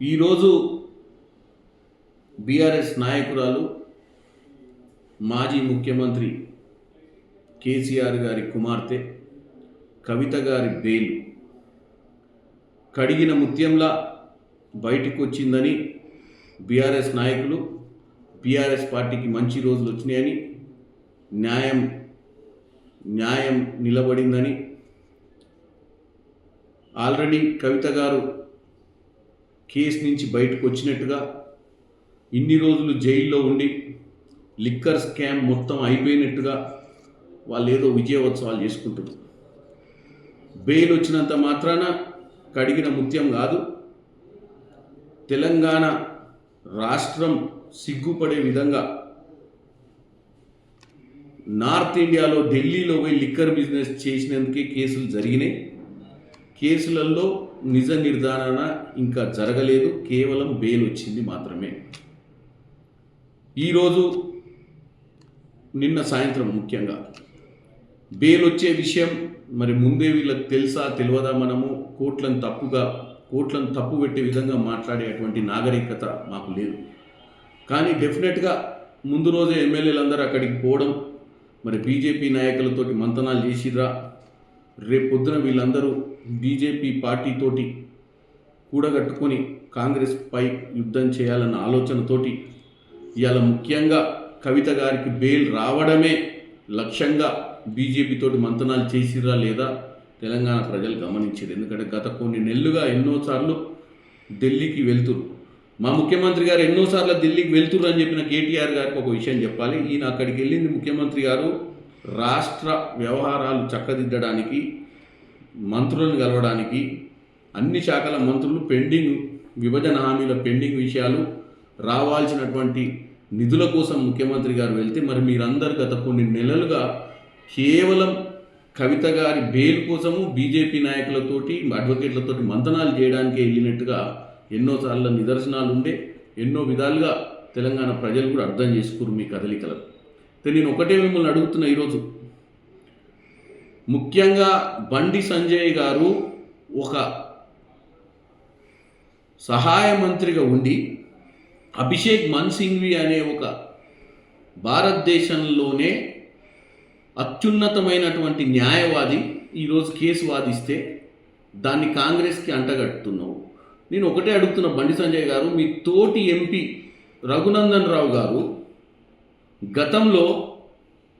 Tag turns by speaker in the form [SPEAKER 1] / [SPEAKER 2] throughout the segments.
[SPEAKER 1] ఈరోజు బీఆర్ఎస్ నాయకురాలు మాజీ ముఖ్యమంత్రి కేసీఆర్ గారి కుమార్తె కవిత గారి బెయిల్ కడిగిన ముత్యంలా బయటకు వచ్చిందని బీఆర్ఎస్ నాయకులు బీఆర్ఎస్ పార్టీకి మంచి రోజులు వచ్చినాయని న్యాయం న్యాయం నిలబడిందని ఆల్రెడీ కవిత గారు కేసు నుంచి బయటకు వచ్చినట్టుగా ఇన్ని రోజులు జైల్లో ఉండి లిక్కర్ స్కామ్ మొత్తం అయిపోయినట్టుగా వాళ్ళు ఏదో విజయోత్సవాలు చేసుకుంటారు బెయిల్ వచ్చినంత మాత్రాన కడిగిన ముత్యం కాదు తెలంగాణ రాష్ట్రం సిగ్గుపడే విధంగా నార్త్ ఇండియాలో ఢిల్లీలో పోయి లిక్కర్ బిజినెస్ చేసినందుకే కేసులు జరిగినాయి. కేసులలో నిజ నిర్ధారణ ఇంకా జరగలేదు కేవలం బెయిల్ వచ్చింది మాత్రమే. ఈరోజు నిన్న సాయంత్రం ముఖ్యంగా బెయిల్ వచ్చే విషయం మరి ముందే వీళ్ళకి తెలుసా తెలియదా మనము? కోట్లను తప్పుగా కోట్లను తప్పు పెట్టే విధంగా మాట్లాడేటువంటి నాగరికత మాకు లేదు. కానీ డెఫినెట్గా ముందు రోజే ఎమ్మెల్యేలందరూ అక్కడికి పోవడం మరి బీజేపీ నాయకులతోటి మంతనాలు చేసిరా రేపు వీళ్ళందరూ బీజేపీ పార్టీతోటి కూడగట్టుకొని కాంగ్రెస్ పై యుద్ధం చేయాలన్న ఆలోచనతోటి ఇవాళ ముఖ్యంగా కవిత గారికి బెయిల్ రావడమే లక్ష్యంగా బీజేపీతోటి మంతనాలు చేసిరా లేదా తెలంగాణ ప్రజలు గమనించారు ఎందుకంటే గత కొన్ని నెలలుగా ఎన్నోసార్లు ఢిల్లీకి వెళ్తురు మా ముఖ్యమంత్రి గారు ఎన్నోసార్లు ఢిల్లీకి వెళ్తురు అని చెప్పిన కేటీఆర్ గారికి ఒక విషయం చెప్పాలి. ఈయన అక్కడికి వెళ్ళింది ముఖ్యమంత్రి గారు రాష్ట్ర వ్యవహారాలు చక్కదిద్దడానికి మంత్రులను కలవడానికి అన్ని శాఖల మంత్రులు పెండింగ్ విభజన హామీల పెండింగ్ విషయాలు రావాల్సినటువంటి నిధుల కోసం ముఖ్యమంత్రి గారు వెళ్తే మరి మీరందరు గత కొన్ని నెలలుగా కేవలం కవిత గారి బెయిల్ కోసము బీజేపీ నాయకులతోటి అడ్వకేట్లతోటి మంతనాలు చేయడానికి వెళ్ళినట్టుగా ఎన్నోసార్లు నిదర్శనాలు ఉండే ఎన్నో విధాలుగా తెలంగాణ ప్రజలు కూడా అర్థం చేసుకురు మీ కదలికలను. నేను ఒకటే మిమ్మల్ని అడుగుతున్నా ఈరోజు. ముఖ్యంగా బండి సంజయ్ గారు ఒక సహాయ మంత్రిగా ఉండి అభిషేక్ మన్సింగ్వి అనే ఒక భారతదేశంలోనే అత్యున్నతమైనటువంటి న్యాయవాది ఈరోజు కేసు వాదిస్తే దాన్ని కాంగ్రెస్కి అంటగట్టుతున్నావు. నేను ఒకటే అడుగుతున్న బండి సంజయ్ గారు మీ తోటి ఎంపీ రఘునందన్ రావు గారు గతంలో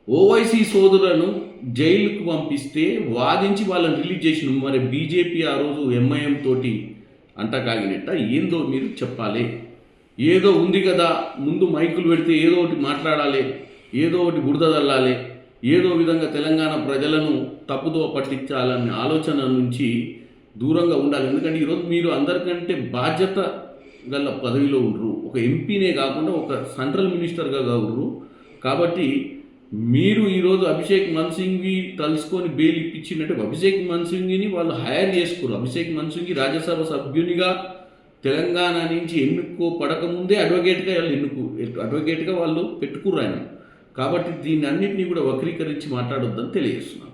[SPEAKER 1] ఓవైసీ సోదరులను జైలుకు పంపిస్తే వాదించి వాళ్ళని రిలీజ్ చేసిన మరి బీజేపీ ఆ రోజు ఎంఐఎం తోటి అంటకాగినట్ట ఏందో మీరు చెప్పాలి. ఏదో ఉంది కదా ముందు మైకులు పెడితే ఏదో ఒకటి మాట్లాడాలి ఏదో ఒకటి బురద ఏదో విధంగా తెలంగాణ ప్రజలను తప్పుదో పట్టించాలనే ఆలోచన నుంచి దూరంగా ఉండాలి. ఎందుకంటే ఈరోజు మీరు అందరికంటే బాధ్యత గల పదవిలో ఉండరు. ఒక ఎంపీనే కాకుండా ఒక సెంట్రల్ మినిస్టర్గా కావరు కాబట్టి మీరు ఈరోజు అభిషేక్ మన్సింగ్వి తలుసుకొని బెయిల్ ఇప్పించినట్టు అభిషేక్ మన్సింగ్ని వాళ్ళు హైర్ చేసుకోరు అభిషేక్ మన్సింగ్కి రాజ్యసభ సభ్యునిగా తెలంగాణ నుంచి ఎన్నుకో పడకముందే అడ్వకేట్గా వాళ్ళు ఎన్నుకు అడ్వకేట్గా వాళ్ళు పెట్టుకుర్రు ఆయన. కాబట్టి దీన్ని అన్నింటినీ కూడా వక్రీకరించి మాట్లాడొద్దని తెలియజేస్తున్నాను